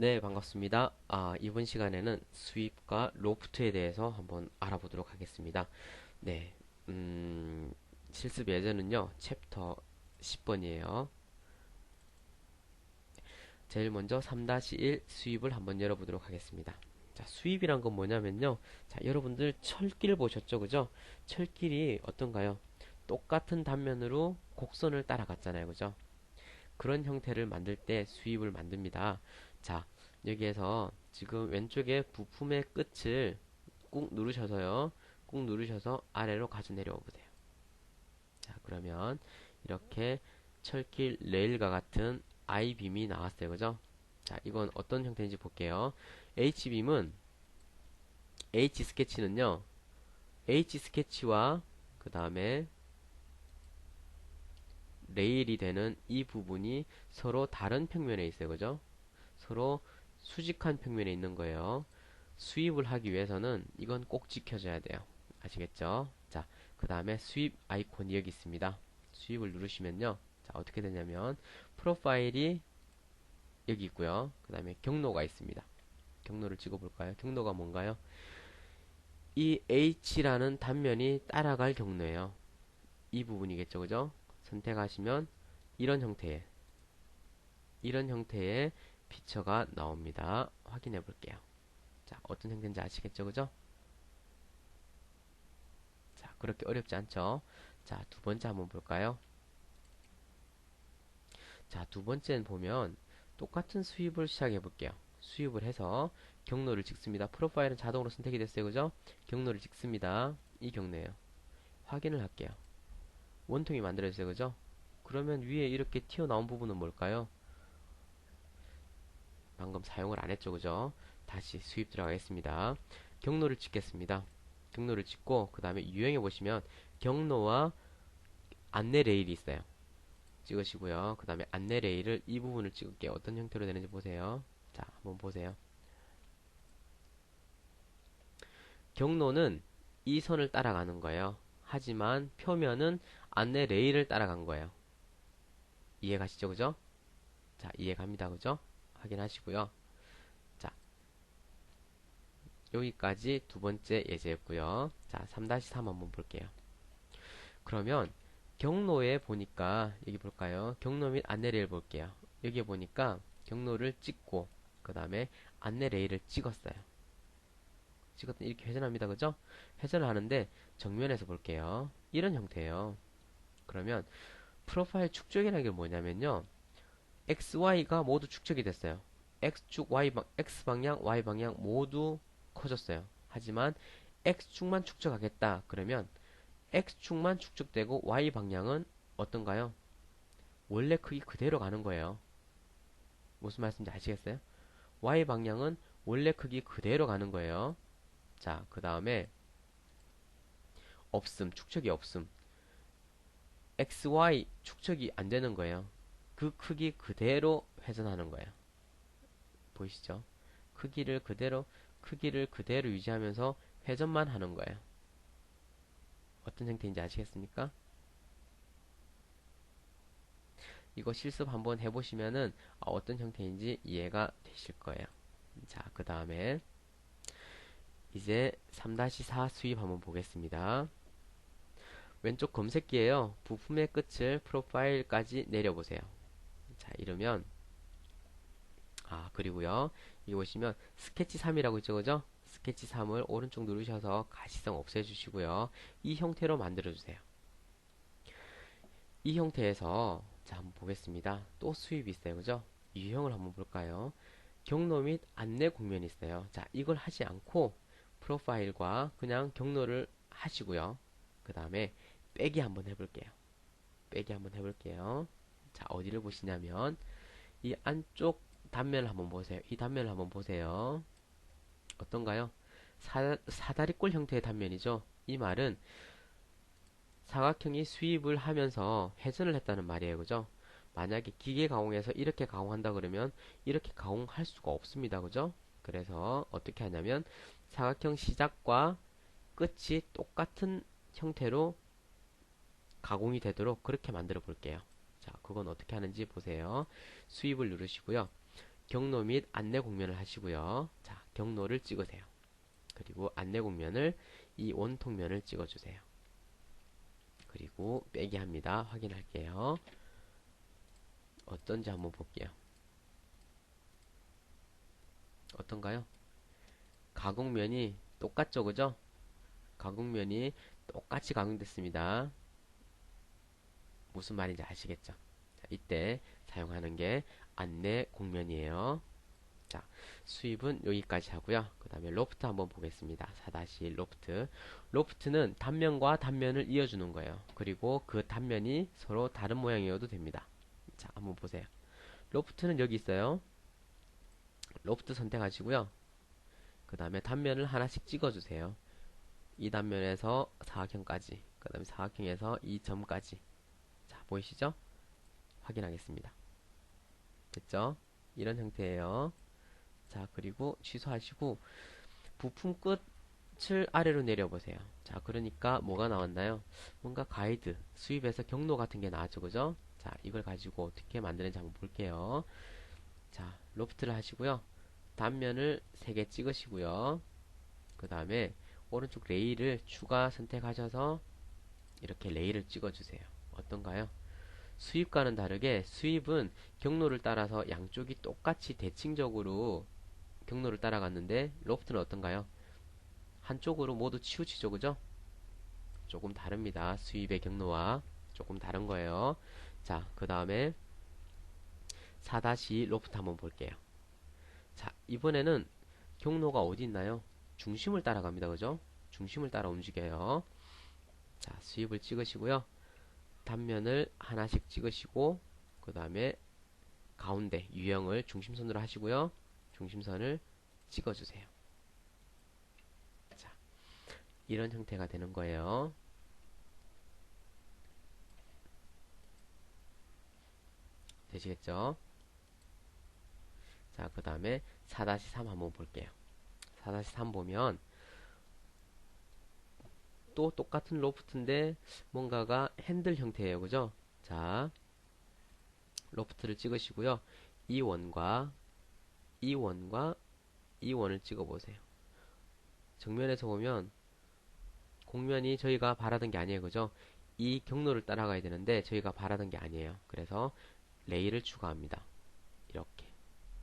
네, 반갑습니다. 아, 이번 시간에는 수입과 로프트에 대해서 한번 알아보도록 하겠습니다. 네, 음, 실습 예제는요, 챕터 10번이에요. 제일 먼저 3-1 수입을 한번 열어보도록 하겠습니다. 자, 수입이란 건 뭐냐면요. 자, 여러분들 철길 보셨죠? 그죠? 철길이 어떤가요? 똑같은 단면으로 곡선을 따라갔잖아요. 그죠? 그런 형태를 만들 때 수입을 만듭니다. 자, 여기에서 지금 왼쪽에 부품의 끝을 꾹 누르셔서요. 꾹 누르셔서 아래로 가져 내려와 보세요. 자, 그러면 이렇게 철길 레일과 같은 I빔이 나왔어요. 그죠? 자, 이건 어떤 형태인지 볼게요. H빔은 H 스케치는요. H 스케치와 그 다음에 레일이 되는 이 부분이 서로 다른 평면에 있어요. 그죠? 서로 수직한 평면에 있는 거예요. 수입을 하기 위해서는 이건 꼭 지켜줘야 돼요. 아시겠죠? 자, 그 다음에 수입 아이콘이 여기 있습니다. 수입을 누르시면요. 자, 어떻게 되냐면 프로파일이 여기 있고요. 그 다음에 경로가 있습니다. 경로를 찍어볼까요? 경로가 뭔가요? 이 H라는 단면이 따라갈 경로예요. 이 부분이겠죠, 그죠? 선택하시면 이런 형태의 이런 형태의 피처가 나옵니다. 확인해 볼게요. 자, 어떤 형태인지 아시겠죠, 그죠? 자, 그렇게 어렵지 않죠? 자, 두 번째 한번 볼까요? 자, 두 번째는 보면 똑같은 수입을 시작해 볼게요. 수입을 해서 경로를 찍습니다. 프로파일은 자동으로 선택이 됐어요. 그죠? 경로를 찍습니다. 이 경로예요. 확인을 할게요. 원통이 만들어졌어요. 그죠? 그러면 위에 이렇게 튀어나온 부분은 뭘까요? 방금 사용을 안 했죠. 그죠? 다시 수입 들어가겠습니다. 경로를 찍겠습니다. 경로를 찍고 그 다음에 유형에 보시면 경로와 안내 레일이 있어요. 찍으시고요. 그 다음에 안내 레일을 이 부분을 찍을게요. 어떤 형태로 되는지 보세요. 자, 한번 보세요. 경로는 이 선을 따라가는 거예요. 하지만 표면은 안내 레일을 따라간 거예요. 이해 가시죠? 그죠? 자, 이해 갑니다. 그죠? 확인하시고요. 자, 여기까지 두 번째 예제였고요. 자, 3-3 한번 볼게요. 그러면 경로에 보니까 여기 볼까요? 경로 및 안내 레일 볼게요. 여기에 보니까 경로를 찍고 그 다음에 안내 레일을 찍었어요. 찍었더니 이렇게 회전합니다. 그죠? 회전을 하는데 정면에서 볼게요. 이런 형태예요. 그러면 프로파일 축적이라는 게 뭐냐면요. X, y가 모두 축적이 됐어요. x축, y 방, x 방향, y 방향 모두 커졌어요. 하지만 x축만 축적하겠다. 그러면 x축만 축적되고 y 방향은 어떤가요? 원래 크기 그대로 가는 거예요. 무슨 말씀인지 아시겠어요? y 방향은 원래 크기 그대로 가는 거예요. 자, 그 다음에 없음, 축적이 없음. xy 축적이 안 되는 거예요. 그 크기 그대로 회전하는 거예요. 보이시죠? 크기를 그대로 크기를 그대로 유지하면서 회전만 하는 거예요. 어떤 형태인지 아시겠습니까? 이거 실습 한번 해보시면은 어떤 형태인지 이해가 되실 거예요. 자, 그 다음에 이제 3-4 수입 한번 보겠습니다. 왼쪽 검색기에요. 부품의 끝을 프로파일까지 내려보세요. 자, 이러면 아, 그리고요. 여기 보시면 스케치 3이라고 있죠. 그죠? 스케치 3을 오른쪽 누르셔서 가시성 없애 주시고요. 이 형태로 만들어 주세요. 이 형태에서 자, 한번 보겠습니다. 또 수입이 있어요. 그죠? 유형을 한번 볼까요? 경로 및 안내 국면이 있어요. 자, 이걸 하지 않고 프로파일과 그냥 경로를 하시고요. 그 다음에 빼기 한번 해볼게요. 빼기 한번 해볼게요. 자, 어디를 보시냐면 이 안쪽 단면을 한번 보세요. 이 단면을 한번 보세요. 어떤가요? 사, 사다리꼴 형태의 단면이죠. 이 말은 사각형이 수입을 하면서 회전을 했다는 말이에요. 그죠? 만약에 기계 가공에서 이렇게 가공한다 그러면 이렇게 가공할 수가 없습니다. 그죠? 그래서 어떻게 하냐면 사각형 시작과 끝이 똑같은 형태로 가공이 되도록 그렇게 만들어 볼게요. 자, 그건 어떻게 하는지 보세요. 수입을 누르시고요. 경로 및 안내 공면을 하시고요. 자, 경로를 찍으세요. 그리고 안내 공면을 이 원통면을 찍어주세요. 그리고 빼기 합니다. 확인할게요. 어떤지 한번 볼게요. 어떤가요? 가공면이 똑같죠, 그죠? 가공면이 똑같이 가공됐습니다. 무슨 말인지 아시겠죠? 자, 이때 사용하는 게 안내 공면이에요. 자, 수입은 여기까지 하고요. 그 다음에 로프트 한번 보겠습니다. 4-1 로프트. 로프트는 단면과 단면을 이어주는 거예요. 그리고 그 단면이 서로 다른 모양이어도 됩니다. 자, 한번 보세요. 로프트는 여기 있어요. 로프트 선택하시고요. 그 다음에 단면을 하나씩 찍어주세요. 이 단면에서 사각형까지, 그 다음에 사각형에서 이 점까지. 자, 보이시죠? 확인하겠습니다. 됐죠? 이런 형태예요. 자, 그리고 취소하시고 부품 끝을 아래로 내려보세요. 자, 그러니까 뭐가 나왔나요? 뭔가 가이드, 수입에서 경로 같은 게 나왔죠, 그죠? 자, 이걸 가지고 어떻게 만드는지 한번 볼게요. 자, 로프트를 하시고요. 단면을 3개 찍으시고요. 그 다음에 오른쪽 레일을 추가 선택하셔서 이렇게 레일을 찍어주세요. 어떤가요? 수입과는 다르게 수입은 경로를 따라서 양쪽이 똑같이 대칭적으로 경로를 따라갔는데 로프트는 어떤가요? 한쪽으로 모두 치우치죠 그죠? 조금 다릅니다. 수입의 경로와 조금 다른 거예요. 자, 그 다음에 4-2 로프트 한번 볼게요. 자, 이번에는 경로가 어디 있나요? 중심을 따라갑니다. 그죠? 중심을 따라 움직여요. 자, 수입을 찍으시고요. 단면을 하나씩 찍으시고 그 다음에 가운데 유형을 중심선으로 하시고요. 중심선을 찍어주세요. 자, 이런 형태가 되는 거예요. 되시겠죠? 자, 그 다음에 4-3 한번 볼게요. 4-3 보면 또 똑같은 로프트인데 뭔가가 핸들 형태예요. 그죠? 자, 로프트를 찍으시고요. 이 원과 이 원과 이 원을 찍어 보세요. 정면에서 보면 공면이 저희가 바라던 게 아니에요. 그죠? 이 경로를 따라가야 되는데 저희가 바라던 게 아니에요. 그래서 레일을 추가합니다. 이렇게.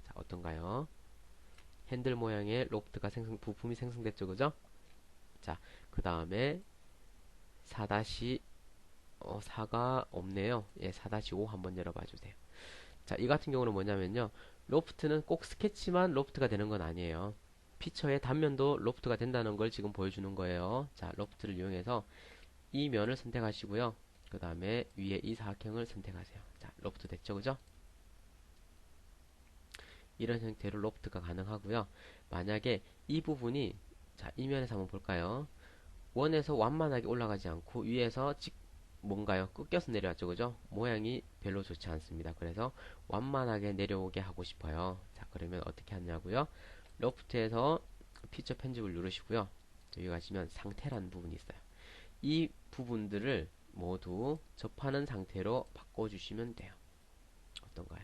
자, 어떤가요? 핸들 모양의 로프트가 생성, 부품이 생성됐죠. 그죠? 자, 그 다음에 4 어, 4가 없네요. 예, 4-5 한번 열어봐 주세요. 자, 이 같은 경우는 뭐냐면요. 로프트는 꼭 스케치만 로프트가 되는 건 아니에요. 피처의 단면도 로프트가 된다는 걸 지금 보여주는 거예요. 자, 로프트를 이용해서 이 면을 선택하시고요. 그 다음에 위에 이 사각형을 선택하세요. 자, 로프트 됐죠? 그죠? 이런 형태로 로프트가 가능하고요. 만약에 이 부분이 자, 이 면에서 한번 볼까요? 원에서 완만하게 올라가지 않고 위에서 직 뭔가요? 꺾여서 내려왔죠. 그죠? 모양이 별로 좋지 않습니다. 그래서 완만하게 내려오게 하고 싶어요. 자, 그러면 어떻게 하냐고요? 로프트에서 피처 편집을 누르시고요. 여기 가시면 상태라는 부분이 있어요. 이 부분들을 모두 접하는 상태로 바꿔주시면 돼요. 어떤가요?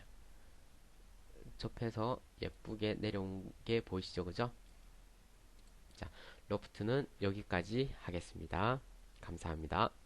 접해서 예쁘게 내려온 게 보이시죠? 그죠? 자, 로프트는 여기까지 하겠습니다. 감사합니다.